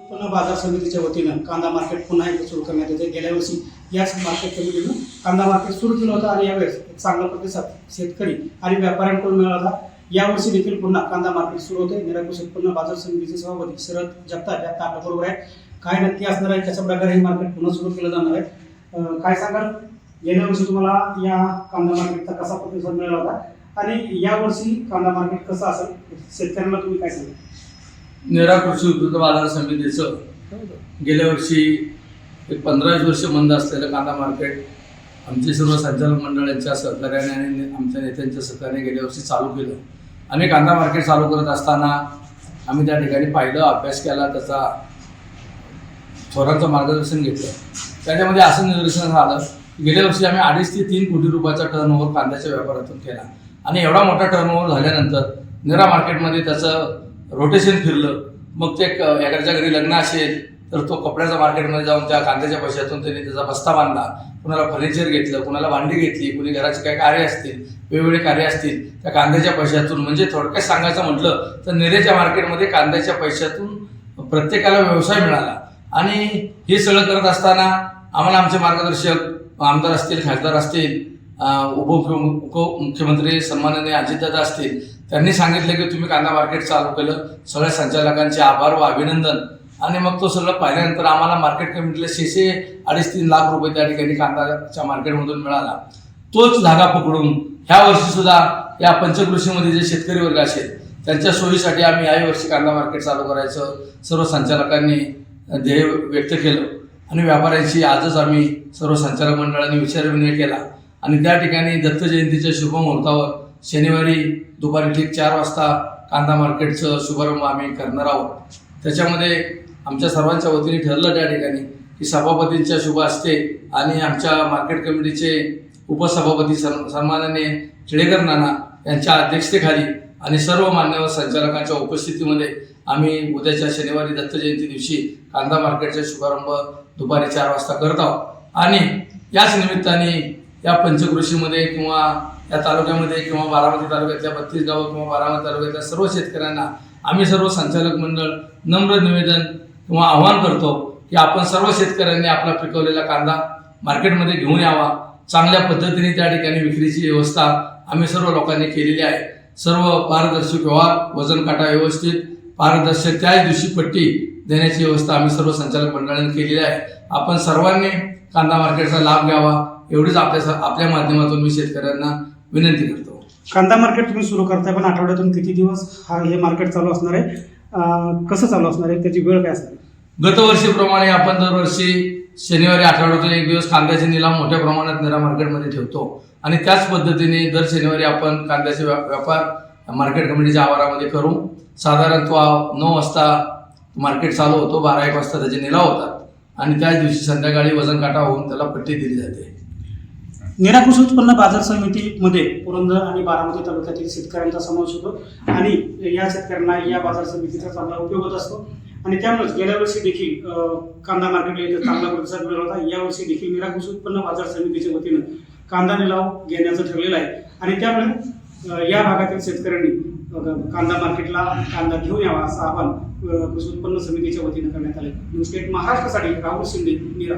पुन्हा बाजार समितीच्या वतीनं कांदा मार्केट पुन्हा एकदा सुरू करण्यात येते गेल्या वर्षी याच मार्केट कमिटीनं कांदा मार्केट सुरू केलं होतं आणि यावेळेस एक चांगला प्रतिसाद शेतकरी आणि व्यापाऱ्यांकडून मिळाला. होता यावर्षी देखील पुन्हा कांदा मार्केट सुरू होते निराकृष उत्पन्न बाजार समितीचे सभापती शरद जगताप या आपल्या आहे काय नक्की असणार आहे? कशा प्रकारे हे मार्केट पुन्हा सुरू केलं जाणार आहे. काय सांगाल? गेल्या वर्षी तुम्हाला या कांदा मार्केटचा कसा प्रतिसाद मिळाला होता? आणि यावर्षी कांदा मार्केट कसं असेल? शेतकऱ्यांना तुम्ही काय सांगाल? नेरा कृषी उत्पन्न बाजार समितीचं गेल्या वर्षी एक पंधरा वर्ष बंद असलेलं कांदा मार्केट आमचे सर्व संचालक मंडळांच्या सहकार्याने आणि आमच्या नेत्यांच्या सहकार्याने गेल्या वर्षी चालू केलं. आम्ही कांदा मार्केट चालू करत असताना आम्ही त्या ठिकाणी पाहिलं अभ्यास केला त्याचा थोरांचं मार्गदर्शन घेतलं. त्याच्यामध्ये असं निदर्शन आलं गेल्या वर्षी आम्ही अडीच ते तीन कोटी रुपयाचा टर्नओव्हर कांद्याच्या व्यापारातून केला. आणि एवढा मोठा टर्नओव्हर झाल्यानंतर निरा मार्केटमध्ये त्याचं रोटेशन फिरलं मग ते क- एखाद्याच्या घरी लग्न असेल तर तो कपड्याच्या मार्केटमध्ये जाऊन त्या कांद्याच्या पैशातून त्यांनी त्याचा बस्ता बांधला कुणाला फर्निचर घेतलं कुणाला भांडी घेतली कुणी घराचे काही कार्य असतील वेगवेगळे कार्य असतील त्या कांद्याच्या पैशातून म्हणजे थोडक्यात सांगायचं म्हटलं तर नेरेच्या मार्केटमध्ये कांद्याच्या पैशातून प्रत्येकाला व्यवसाय मिळाला. आणि हे सगळं करत असताना आम्हाला आमचे मार्गदर्शक आमदार असतील खासदार असतील उपमुख्यमंत्री सन्माननीय अजितदादा असतील त्यांनी सांगितलं की तुम्ही कांदा मार्केट चालू केलं. सगळ्या संचालकांचे आभार व अभिनंदन. आणि मग तो सगळं पाहिल्यानंतर आम्हाला मार्केट कमिटीला शेशे अडीच तीन लाख रुपये त्या ठिकाणी कांदाच्या मार्केटमधून मिळाला. तोच धागा पकडून ह्या वर्षी सुद्धा या पंचकृषीमध्ये जे शेतकरी वर्ग असेल त्यांच्या सोयीसाठी आम्ही याही वर्षी कांदा मार्केट चालू करायचं. सर्व संचालकांनी ध्येय व्यक्त केलं. आणि व्यापाऱ्यांशी आजच आम्ही सर्व संचालक मंडळाने विचारविनिमय केला. आणि त्या ठिकाणी दत्त जयंतीच्या शुभ मुहूर्तावर शनिवारी दुपारी ठीक चार वाजता कांदा मार्केटचं शुभारंभ आम्ही करणार आहोत. त्याच्यामध्ये आमच्या सर्वांच्या वतीने ठरलं त्या ठिकाणी की सभापतींच्या शुभ असते आणि आमच्या मार्केट कमिटीचे उपसभापती सन सन्मानाने टिळेकर नाना यांच्या अध्यक्षतेखाली आणि सर्व मान्यवर संचालकांच्या उपस्थितीमध्ये आम्ही उद्याच्या शनिवारी दत्त जयंती दिवशी कांदा मार्केटचा शुभारंभ दुपारी चार वाजता करत आहोत. आणि याच निमित्ताने या पंचकृषीमध्ये किंवा या तालुक्यामध्ये किंवा बारामती तालुक्यातल्या बत्तीस गावं किंवा बारामती तालुक्यातल्या सर्व शेतकऱ्यांना आम्ही सर्व संचालक मंडळ नम्र निवेदन किंवा आव्हान करतो की आपण सर्व शेतकऱ्यांनी आपला पिकवलेला कांदा मार्केटमध्ये घेऊन यावा. चांगल्या पद्धतीने त्या ठिकाणी विक्रीची व्यवस्था आम्ही सर्व लोकांनी केलेली आहे. सर्व पारदर्शक व्यवहार वजन काटा व्यवस्थित पारदर्शक त्याच दिवशी पट्टी देण्याची व्यवस्था आम्ही सर्व संचालक मंडळाने केलेली आहे. आपण सर्वांनी कांदा मार्केटचा लाभ घ्यावा. एवढीच आपल्या आपल्या माध्यमातून मी शेतकऱ्यांना विनंती करतो. कांदा मार्केट तुम्ही सुरू करताय पण आठवड्यातून किती दिवस हा हे मार्केट चालू असणार आहे? कसं चालू असणार आहे? त्याची वेळ काय असणार गतवर्षीप्रमाणे आपण दरवर्षी शनिवारी आठवड्यातून एक दिवस कांद्याचे निलाव मोठ्या प्रमाणात निरा मार्केटमध्ये ठेवतो. आणि त्याच पद्धतीने दर शनिवारी आपण कांद्याचे व्या- व्यापार मार्केट कमिटीच्या आवारामध्ये करू. साधारण तो नऊ वाजता मार्केट चालू होतो बारा एक वाजता त्याचे निलाव होतात. आणि त्याच दिवशी संध्याकाळी वजन काटा होऊन त्याला पट्टी दिली जाते. निराकृष उत्पन्न बाजार समितीमध्ये पुरंदर आणि बारामती तालुक्यातील शेतकऱ्यांचा समावेश होतो. आणि या शेतकऱ्यांना या बाजार समितीचा चांगला उपयोग होत असतो. आणि त्यामुळेच गेल्या वर्षी देखील कांदा मार्केटला चांगला प्रतिसाद मिळाला होता. या वर्षी देखील निराकृष उत्पन्न बाजार समितीच्या वतीनं कांदा निलाव घेण्याचं ठरलेलं आहे. आणि त्यामुळे या भागातील शेतकऱ्यांनी कांदा मार्केटला कांदा घेऊन यावा असं आवाहन कृषी उत्पन्न समितीच्या वतीनं करण्यात आले न्यूज स्टेट महाराष्ट्रासाठी राहुल शिंदे निरा.